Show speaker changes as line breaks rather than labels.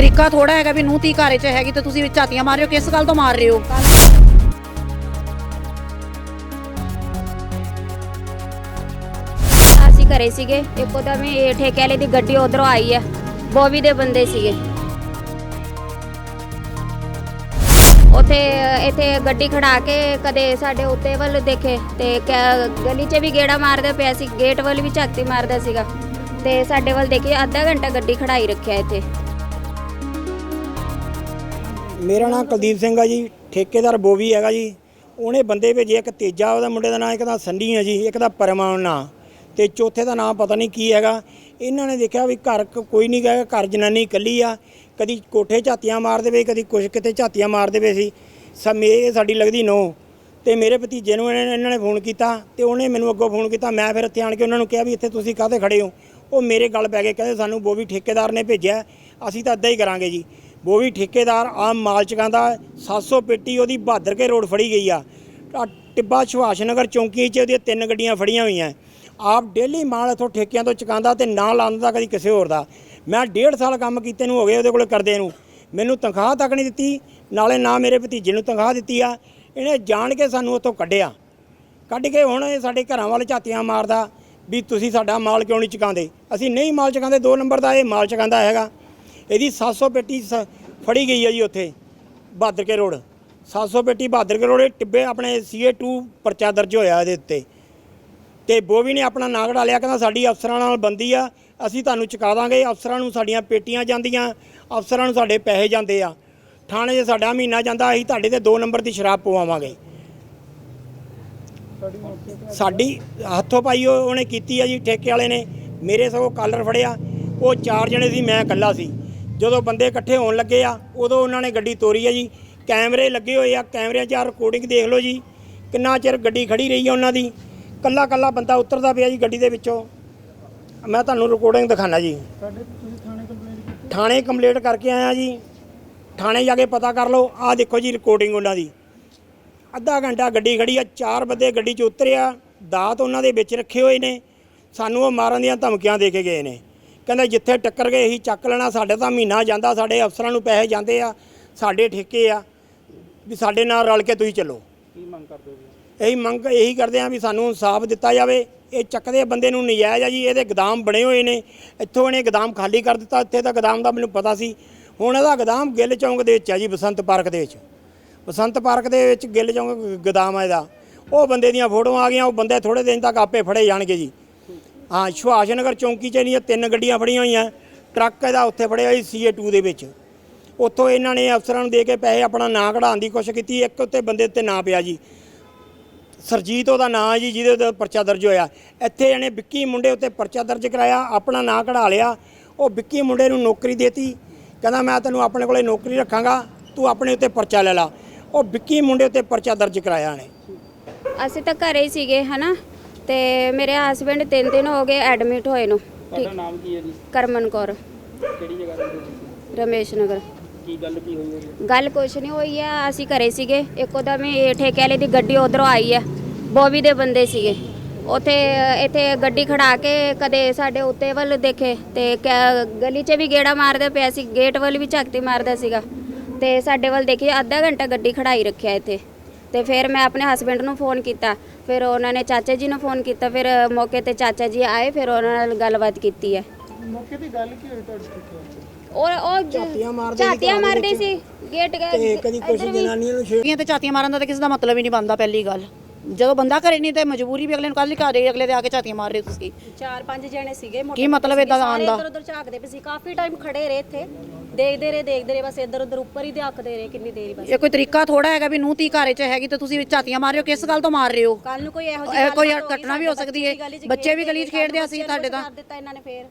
ਤਰੀਕਾ ਥੋੜਾ ਹੈਗਾ ਵੀ ਨੂੰ ਤੀ ਘਰੇ ਚ ਹੈਗੀ ਤੇ ਤੁਸੀਂ ਵਿੱਚ ਝਾਤੀਆਂ ਮਾਰ ਰਹੇ ਹੋ, ਕਿਸ ਗੱਲ ਤੋਂ ਮਾਰ ਰਹੇ ਹੋ?
ਅਸੀਂ ਘਰੇ ਸੀਗੇ, ਇੱਕੋ ਦਮ ਇਹ ਠੇਕੇ ਵਾਲੇ ਦੀ ਗੱਡੀ ਉਧਰੋਂ ਆਈ ਹੈ ਬੋਵੀ ਦੇ ਬੰਦੇ ਸੀਗੇ। ਉਥੇ, ਇੱਥੇ ਗੱਡੀ ਖੜਾ ਕੇ ਕਦੇ ਸਾਡੇ ਉੱਤੇ ਵੱਲ ਦੇਖੇ ਤੇ ਕ- ਗਲੀ 'ਚ ਵੀ ਗੇੜਾ ਮਾਰਦਾ ਪਿਆ ਸੀ, ਗੇਟ ਵੱਲ ਵੀ ਝਾਤੀ ਮਾਰਦਾ ਸੀਗਾ। ਤੇ ਸਾਡੇ ਵੱਲ ਦੇਖੀ, ਅੱਧਾ ਘੰਟਾ ਗੱਡੀ ਖੜਾਈ ਰੱਖਿਆ ਇੱਥੇ।
ਮੇਰਾ ਨਾਮ ਕੁਲਦੀਪ ਸਿੰਘ ਆ ਜੀ, ਠੇਕੇਦਾਰ ਬੋਵੀ ਹੈਗਾ ਜੀ। ਉਹਨੇ ਬੰਦੇ ਭੇਜੇ, ਇੱਕ ਤੇਜਾ ਉਹਦਾ ਮੁੰਡੇ ਦਾ ਨਾਮ ਇੱਕ ਦਾ ਸੰਨੀ ਆ ਜੀ, ਇੱਕ ਦਾ ਪਰਮਾਨ ਨਾਂ। ਤੇ ਚੌਥੇ ਦਾ ਨਾਮ ਪਤਾ ਨਹੀਂ ਕੀ ਹੈਗਾ। ਇਹਨਾਂ ਨੇ ਦੇਖਿਆ ਵੀ ਘਰ ਕੋਈ ਨਹੀਂ ਗਿਆ, ਘਰ ਜਨਾਨੀ ਇਕੱਲੀ ਆ। ਕਦੀ ਕੋਠੇ ਝਾਤੀਆਂ ਮਾਰ ਦੇਵੇ, ਕਦੀ ਕੁਛ ਕਿਤੇ ਝਾਤੀਆਂ ਮਾਰ ਦੇਵੇ ਸੀ। ਸਮੇ, ਇਹ ਸਾਡੀ ਲੱਗਦੀ ਨੋ। ਤੇ ਮੇਰੇ ਭਤੀਜੇ ਨੂੰ ਇਹਨਾਂ ਨੇ- ਫੋਨ ਕੀਤਾ ਤੇ ਉਹਨੇ ਮੈਨੂੰ ਅੱਗੋਂ ਫੋਨ ਕੀਤਾ। ਮੈਂ ਫਿਰ ਇੱਥੇ ਆਣ ਕੇ ਉਹਨਾਂ ਨੂੰ ਕਿਹਾ ਵੀ ਇੱਥੇ ਤੁਸੀਂ ਕਾਹਦੇ ਖੜੇ ਹੋ? ਉਹ ਮੇਰੇ ਗੱਲ ਪੈ ਗਏ, ਕਹਿੰਦੇ ਸਾਨੂੰ ਬੋਵੀ ਠੇਕੇਦਾਰ ਨੇ ਭੇਜਿਆ। ਅਸੀਂ ਤਾਂ ਅੱਧਾ ਹੀ ਕਰਾਂਗੇ ਜੀ। ਬੋਵੀ ਠੇਕੇਦਾਰ ਆਮ ਮਾਲ ਚਕਾਂਦਾ 700 ਪੇਟੀ ਉਹਦੀ ਬਹਾਦਰ ਕੇ ਰੋਡ ਫੜੀ ਗਈ ਆ ਆਹ ਟਿੱਬਾ ਸੁਭਾਸ਼ ਨਗਰ ਚੌਂਕੀ 'ਚ ਉਹਦੀਆਂ ਤਿੰਨ ਗੱਡੀਆਂ ਫੜੀਆਂ ਹੋਈਆਂ ਆਪ ਡੇਲੀ ਮਾਲ ਇਥੋਂ ਠੇਕਿਆਂ ਤੋਂ ਚਕਾਂਦਾ ਤੇ ਨਾ ਲਾਉਂਦਾ ਕਦੀ ਕਿਸੇ ਹੋਰ ਦਾ ਮੈਂ ਡੇਢ ਸਾਲ ਕੰਮ ਕੀਤੇ ਨੂੰ ਹੋ ਗਏ ਉਹਦੇ ਕੋਲ ਕਰਦੇ ਨੂੰ ਮੈਨੂੰ ਤਨਖਾਹ ਤੱਕ ਨਹੀਂ ਦਿੱਤੀ ਨਾਲੇ ਨਾ ਮੇਰੇ ਭਤੀਜੇ ਨੂੰ ਤਨਖਾਹ ਦਿੱਤੀ ਆ ਇਹਨੇ ਜਾਣ ਕੇ ਸਾਨੂੰ ਉੱਥੋਂ ਕੱਢਿਆ ਕੱਢ ਕੇ ਹੁਣ ਇਹ ਸਾਡੇ ਘਰਾਂ ਵੱਲ ਝਾਤੀਆਂ ਮਾਰਦਾ ਵੀ ਤੁਸੀਂ ਸਾਡਾ ਮਾਲ ਕਿਉਂ ਨਹੀਂ ਚਕਾਉਂਦੇ ਅਸੀਂ ਨਹੀਂ ਮਾਲ ਚਕਾਉਂਦੇ ਦੋ ਨੰਬਰ ਦਾ ਇਹ ਮਾਲ ਚਕਾਉਂਦਾ ਹੈਗਾ ਇਹਦੀ 700 ਪੇਟੀ ਸ- ਫੜੀ ਗਈ ਹੈ ਜੀ ਉੱਥੇ, ਬਹਾਦਰ ਕੇ ਰੋਡ। 700 ਪੇਟੀ ਬਹਾਦਰ ਕੇ ਰੋਡ ਟਿੱਬੇ ਆਪਣੇ CA2 ਪਰਚਾ ਦਰਜ ਹੋਇਆ ਇਹਦੇ ਉੱਤੇ। ਤੇ ਬੋਵੀ ਨੇ ਆਪਣਾ ਨਾਂ ਕਢਾ ਲਿਆ, ਕਹਿੰਦਾ ਸਾਡੀ ਅਫਸਰਾਂ ਨਾਲ ਬੰਦੀ ਆ, ਅਸੀਂ ਤੁਹਾਨੂੰ ਚੁਕਾ ਦਾਂਗੇ, ਅਫਸਰਾਂ ਨੂੰ ਸਾਡੀਆਂ ਪੇਟੀਆਂ ਜਾਂਦੀਆਂ, ਅਫਸਰਾਂ ਨੂੰ ਸਾਡੇ ਪੈਸੇ ਜਾਂਦੇ ਆ। ਥਾਣੇ 'ਚ ਸਾਡਾ ਮਹੀਨਾ ਜਾਂਦਾ, ਅਸੀਂ ਤੁਹਾਡੇ ਤੇ 2 ਨੰਬਰ ਦੀ ਸ਼ਰਾਬ ਪਵਾਵਾਂਗੇ। ਸਾਡੀ ਹੱਥੋਂ ਪਾਈ ਉਹਨੇ ਕੀਤੀ ਆ ਜੀ, ਠੇਕੇ ਵਾਲੇ ਨੇ, ਮੇਰੇ ਸਗੋਂ ਕਾਲਰ ਫੜਿਆ। ਉਹ ਚਾਰ ਜਣੇ ਸੀ, ਮੈਂ ਇਕੱਲਾ ਸੀ। ਜਦੋਂ ਬੰਦੇ ਇਕੱਠੇ ਹੋਣ ਲੱਗੇ ਆ ਉਦੋਂ ਉਹਨਾਂ ਨੇ ਗੱਡੀ ਤੋਰੀ ਆ ਜੀ। ਕੈਮਰੇ ਲੱਗੇ ਹੋਏ ਆ ਕੈਮਰਿਆਂ 'ਚ ਆ ਰਿਕਾਰਡਿੰਗ ਦੇਖ ਲਓ ਜੀ। ਕਿੰਨਾ ਚਿਰ ਗੱਡੀ ਖੜੀ ਰਹੀ ਆ ਉਹਨਾਂ ਦੀ। ਕੱਲਾ ਕੱਲਾ ਬੰਦਾ ਉਤਰਦਾ ਪਿਆ ਜੀ ਗੱਡੀ ਦੇ ਵਿੱਚੋਂ। ਮੈਂ ਤੁਹਾਨੂੰ ਰਿਕਾਰਡਿੰਗ ਦਿਖਾਣਾ ਜੀ। ਥਾਣੇ ਕੰਪਲੇਂਟ ਕਰਕੇ ਆਇਆ ਜੀ। ਥਾਣੇ ਜਾ ਕੇ ਪਤਾ ਕਰ ਲਓ ਆਹ ਦੇਖੋ ਜੀ ਰਿਕਾਰਡਿੰਗ ਉਹਨਾਂ ਦੀ। ਅੱਧਾ ਘੰਟਾ ਗੱਡੀ ਖੜੀ ਆ ਚਾਰ ਬੰਦੇ ਗੱਡੀ 'ਚ ਉਤਰਿਆ ਦਾਤ ਉਹਨਾਂ ਦੇ ਵਿੱਚ ਰੱਖੇ ਹੋਏ ਨੇ। ਸਾਨੂੰ ਉਹ ਮਾਰਨ ਦੀਆਂ ਧਮਕੀਆਂ ਦੇ ਕੇ ਗਏ ਨੇ। ਕਹਿੰਦਾ ਜਿੱਥੇ ਟੱਕਰ ਗਏ ਅਸੀਂ ਚੱਕ ਲੈਣਾ ਸਾਡੇ ਤਾਂ ਮਹੀਨਾ ਜਾਂਦਾ ਸਾਡੇ ਅਫਸਰਾਂ ਨੂੰ ਪੈਸੇ ਜਾਂਦੇ ਆ ਸਾਡੇ ਠੇਕੇ ਆ ਵੀ ਸਾਡੇ ਨਾਲ ਰਲ ਕੇ ਤੁਸੀਂ ਚੱਲੋ।
ਕੀ ਮੰਗ ਕਰਦੇ ਹੋ ਜੀ?
ਇਹੀ ਮੰਗ ਇਹੀ ਕਰਦੇ ਆ ਵੀ ਸਾਨੂੰ ਇਨਸਾਫ ਦਿੱਤਾ ਜਾਵੇ। ਇਹ ਚੱਕਦੇ ਬੰਦੇ ਨੂੰ ਨਜਾਇਜ਼ ਆ ਜੀ ਇਹਦੇ ਗਦਾਮ ਬਣੇ ਹੋਏ ਨੇ। ਇੱਥੋਂ ਇਹਨੇ ਗਦਾਮ ਖਾਲੀ ਕਰ ਦਿੱਤਾ ਇੱਥੇ ਤਾਂ ਗਦਾਮ ਦਾ ਮੈਨੂੰ ਪਤਾ ਸੀ। ਹੁਣ ਇਹਦਾ ਗਦਾਮ ਗਿੱਲ ਚੌਂਕ ਦੇ ਵਿੱਚ ਆ ਜੀ ਬਸੰਤ ਪਾਰਕ ਦੇ ਵਿੱਚ। ਬਸੰਤ ਪਾਰਕ ਦੇ ਵਿੱਚ ਗਿੱਲ ਚੌਂਕ ਗਦਾਮ ਆ ਇਹਦਾ। ਉਹ ਬੰਦੇ ਦੀਆਂ ਫੋਟੋਆਂ ਆ ਗਈਆਂ ਉਹ ਬੰਦੇ ਥੋੜੇ ਦਿਨ ਤੱਕ ਆਪੇ ਫੜੇ ਜਾਣਗੇ ਜੀ। ਹਾਂ ਸੁਭਾਸ਼ ਨਗਰ ਚੌਂਕੀ 'ਚ ਇਹਦੀਆਂ ਤਿੰਨ ਗੱਡੀਆਂ ਫੜੀਆਂ ਹੋਈਆਂ। ਟਰੱਕ ਇਹਦਾ ਉੱਥੇ ਫੜਿਆ ਜੀ ਸੀਏ2 ਦੇ ਵਿੱਚ। ਉੱਥੋਂ ਇਹਨਾਂ ਨੇ ਅਫਸਰਾਂ ਨੂੰ ਦੇ ਕੇ ਪੈਸੇ ਆਪਣਾ ਨਾਂ ਕਢਾਉਣ ਦੀ ਕੋਸ਼ਿਸ਼ ਕੀਤੀ। ਇੱਕ ਉੱਤੇ ਬੰਦੇ ਉੱਤੇ ਨਾਂ ਪਿਆ ਜੀ। ਸਰਜੀਤ ਉਹਦਾ ਨਾਂ ਜੀ, ਜਿਹਦੇ ਉੱਤੇ ਪਰਚਾ ਦਰਜ ਹੋਇਆ। ਇੱਥੇ ਇਹਨੇ ਵਿੱਕੀ ਮੁੰਡੇ ਉੱਤੇ ਪਰਚਾ ਦਰਜ ਕਰਾਇਆ, ਆਪਣਾ ਨਾਂ ਕਢਾ ਲਿਆ। ਉਹ ਵਿੱਕੀ ਮੁੰਡੇ ਨੂੰ ਨੌਕਰੀ ਦੇਤੀ। ਕਹਿੰਦਾ, ਮੈਂ ਤੈਨੂੰ ਆਪਣੇ ਕੋਲੇ ਨੌਕਰੀ ਰੱਖਾਂਗਾ। ਤੂੰ ਆਪਣੇ ਉੱਤੇ ਪਰਚਾ ਲੈ ਲਾ। ਉਹ ਵਿੱਕੀ ਮੁੰਡੇ ਉੱਤੇ ਪਰਚਾ ਦਰਜ ਕਰਾਇਆ ਨੇ
ਅਸੀਂ ਤਾਂ ਘਰੇ ਹੀ ਸੀਗੇ, ਹਨਾ? ਤੇ ਮੇਰੇ ਹਸਬੰਡ ਤਿੰਨ ਦਿਨ ਹੋ ਗਏ ਐਡਮਿਟ ਹੋਏ ਨੂੰ।
ਤੁਹਾਡਾ ਨਾਮ ਕੀ ਹੈ ਜੀ?
ਕਰਮਨ ਕੌਰ।
ਕਿਹੜੀ ਜਗ੍ਹਾ ਰਹਿੰਦੇ ਹੋ ਤੁਸੀਂ?
ਰਮੇਸ਼ ਨਗਰ।
ਕੀ ਗੱਲ ਕੀ ਹੋਈ ਹੈ ਜੀ?
ਗੱਲ ਕੁਛ ਨਹੀਂ ਹੋਈ ਆ ਅਸੀਂ ਘਰੇ ਸੀਗੇ। ਇੱਕੋ ਦਮ ਇਹ ਠੇਕੇ ਵਾਲੇ ਦੀ ਗੱਡੀ ਉਧਰੋਂ ਆਈ ਹੈ ਬੋਵੀ ਦੇ ਬੰਦੇ ਸੀਗੇ। ਉਥੇ ਇੱਥੇ ਗੱਡੀ ਖੜਾ ਕੇ ਕਦੇ ਸਾਡੇ ਉੱਤੇ ਵੱਲ ਦੇਖੇ ਤੇ ਕ- ਗਲੀ 'ਚ ਵੀ ਗੇੜਾ ਮਾਰਦਾ ਪਿਆ ਸੀ ਗੇਟ ਵੱਲ ਵੀ ਝਾਕਤੀ ਮਾਰਦਾ ਸੀਗਾ। ਤੇ ਸਾਡੇ ਵੱਲ ਦੇਖੀ ਅੱਧਾ ਘੰਟਾ ਗੱਡੀ ਖੜਾਈ ਰੱਖਿਆ ਇੱਥੇ। ਤੇ ਫਿਰ ਮੈਂ ਆਪਣੇ ਹਸਬੰਡ ਨੂੰ ਫੋਨ ਕੀਤਾ। ਫਿਰ ਉਹਨਾਂ ਨੇ ਚਾਚਾ ਜੀ ਨੂੰ ਫੋਨ ਕੀਤਾ। ਫਿਰ ਮੌਕੇ ਤੇ ਚਾਚਾ ਜੀ ਆਏ ਫਿਰ ਉਹਨਾਂ ਨਾਲ ਗੱਲਬਾਤ ਕੀਤੀ ਹੈ।
ਮੌਕੇ ਤੇ ਗੱਲ ਕੀ ਹੋਈ ਤੁਹਾਡੇ
ਔਰ ਉਹ
ਝਾਤੀਆਂ ਮਾਰਦੇ ਸੀ
ਝਾਤੀਆਂ ਮਾਰਦੇ। ਸੀ। ਗੇਟ
ਤੇ ਕਦੀ ਕੁਛ
ਇੱਧਰ ਵੀ-
ਜਨਾਨੀਆਂ ਨੂੰ ਛੇੜ
ਗੱਡੀਆਂ ਤੇ ਝਾਤੀਆਂ ਮਾਰਨ ਦਾ ਤਾਂ ਕਿਸੇ ਦਾ ਮਤਲਬ ਹੀ ਨਹੀਂ ਬਣਦਾ ਪਹਿਲੀ ਗੱਲ। ਜਦੋਂ ਬੰਦਾ ਘਰੇ ਨਹੀਂ ਤੇ ਮਜਬੂਰੀ ਵੀ ਅਗਲੇ ਨੂੰ ਕੱਲ ਘਰੇ ਅਗਲੇ ਦੇ ਆ ਕੇ ਝਾਤੀਆਂ ਮਾਰ ਰਹੇ ਤੁਸੀਂ।
ਚਾਰ ਪੰਜ ਜਣੇ ਸੀਗੇ
ਕੀ ਮਤਲਬ ਏਦਾਂ ਦਾ ਆਉਣ ਦਾ?
ਇਧਰ ਉਧਰ ਝਾਕਦੇ ਪਏ ਸੀ। ਕਾਫੀ ਟਾਈਮ ਖੜੇ ਰਹੇ ਇੱਥੇ। ਦੇਖਦੇ ਰਹੇ ਦੇਖਦੇ ਰਹੇ ਬਸ ਇੱਧਰ ਉਧਰ ਉੱਪਰ ਹੀ ਧੱਕਦੇ ਰਹੇ ਕਿੰਨੀ ਦੇਰ ਬਸ।
ਇਹ ਕੋਈ ਤਰੀਕਾ ਥੋੜਾ ਹੈਗਾ ਵੀ ਨੂੰ ਤੀ ਘਰੇ ਚ ਹੈਗੀ ਤੇ ਤੁਸੀਂ ਝਾਤੀਆਂ ਮਾਰ ਰਹੇ ਹੋ ਕਿਸ ਗੱਲ ਤੋਂ ਮਾਰ ਰਹੇ ਹੋ?
ਕੱਲ ਨੂੰ ਕੋਈ ਇਹੋ
ਇਹ ਕੋਈ ਘਟਨਾ ਵੀ ਹੋ ਸਕਦੀ ਹੈ।
ਬੱਚੇ ਵੀ ਗਲੀ 'ਚ ਖੇਡਦੇ
ਆ,
ਨੂੰ
ਤੁਹਾਡੇ ਤਾਂ।
ਕਰ ਦਿੱਤਾ ਇਹਨਾਂ ਨੇ ਫੇਰ।